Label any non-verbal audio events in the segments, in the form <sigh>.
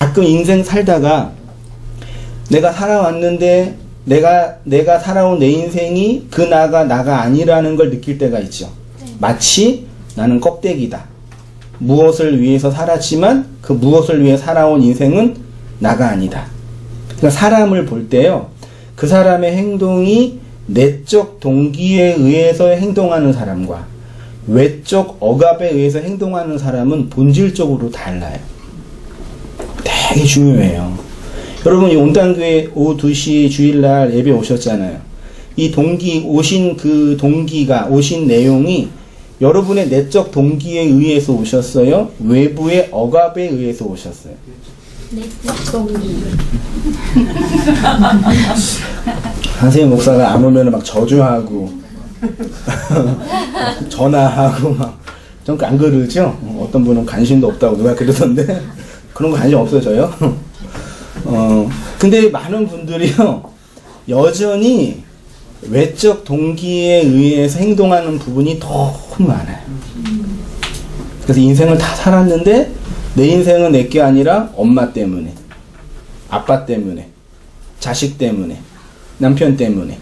가끔 인생 살다가 내가 살아왔는데 내가 내가 살아온 내 인생이 그 나가 나가 아니라는 걸 느낄 때가 있죠. 마치 나는 껍데기다. 무엇을 위해서 살았지만 그 무엇을 위해 살아온 인생은 나가 아니다. 그러니까 사람을 볼 때요. 그 사람의 행동이 내적 동기에 의해서 행동하는 사람과 외적 억압에 의해서 행동하는 사람은 본질적으로 달라요. 되게 중요해요. 여러분, 이 온단교회 오후 2시 주일날 예배 오셨잖아요. 이 동기, 오신 그 동기가, 오신 내용이 여러분의 내적 동기에 의해서 오셨어요? 외부의 억압에 의해서 오셨어요? 내적 동기. 한세희 목사가 안 오면 막 저주하고, <laughs> 전화하고 막, 좀안 그러죠? 어떤 분은 관심도 없다고 누가 그러던데, 그런 거 관심 없어져요? <laughs> 어, 근데 많은 분들이요, 여전히 외적 동기에 의해서 행동하는 부분이 너무 많아요. 그래서 인생을 다 살았는데, 내 인생은 내 게 아니라 엄마 때문에, 아빠 때문에, 자식 때문에, 남편 때문에,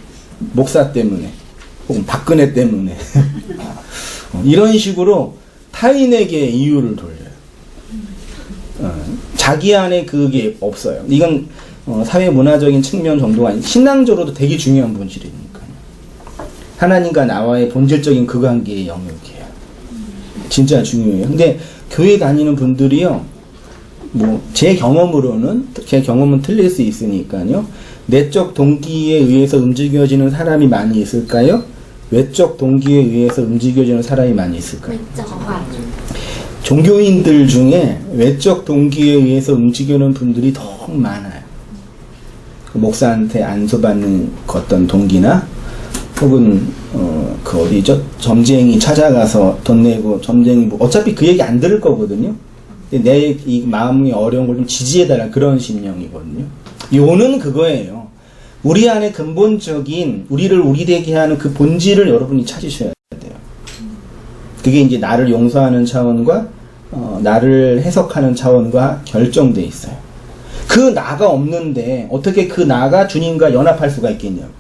목사 때문에, 혹은 박근혜 때문에, <laughs> 어, 이런 식으로 타인에게 이유를 돌려요. 어, 자기 안에 그게 없어요. 이건 어, 사회 문화적인 측면 정도가 아니고 신앙적으로도 되게 중요한 본질이니까요. 하나님과 나와의 본질적인 그 관계의 영역이에요. 진짜 중요해요. 근데 교회 다니는 분들이요, 뭐 제 경험으로는 제 경험은 틀릴 수 있으니까요. 내적 동기에 의해서 움직여지는 사람이 많이 있을까요? 외적 동기에 의해서 움직여지는 사람이 많이 있을까요? 외적. 종교인들 중에 외적 동기에 의해서 움직이는 분들이 더 많아요. 그 목사한테 안수받는 그 어떤 동기나 혹은 어, 그 어디죠? 점쟁이 찾아가서 돈 내고 점쟁이 뭐 어차피 그 얘기 안 들을 거거든요. 내 이 마음이 어려운 걸 좀 지지해달라 그런 심령이거든요. 요는 그거예요. 우리 안에 근본적인 우리를 우리 되게 하는 그 본질을 여러분이 찾으셔야 돼요. 그게 이제 나를 용서하는 차원과 어, 나를 해석하는 차원과 결정돼 있어요. 그 나가 없는데 어떻게 그 나가 주님과 연합할 수가 있겠냐고.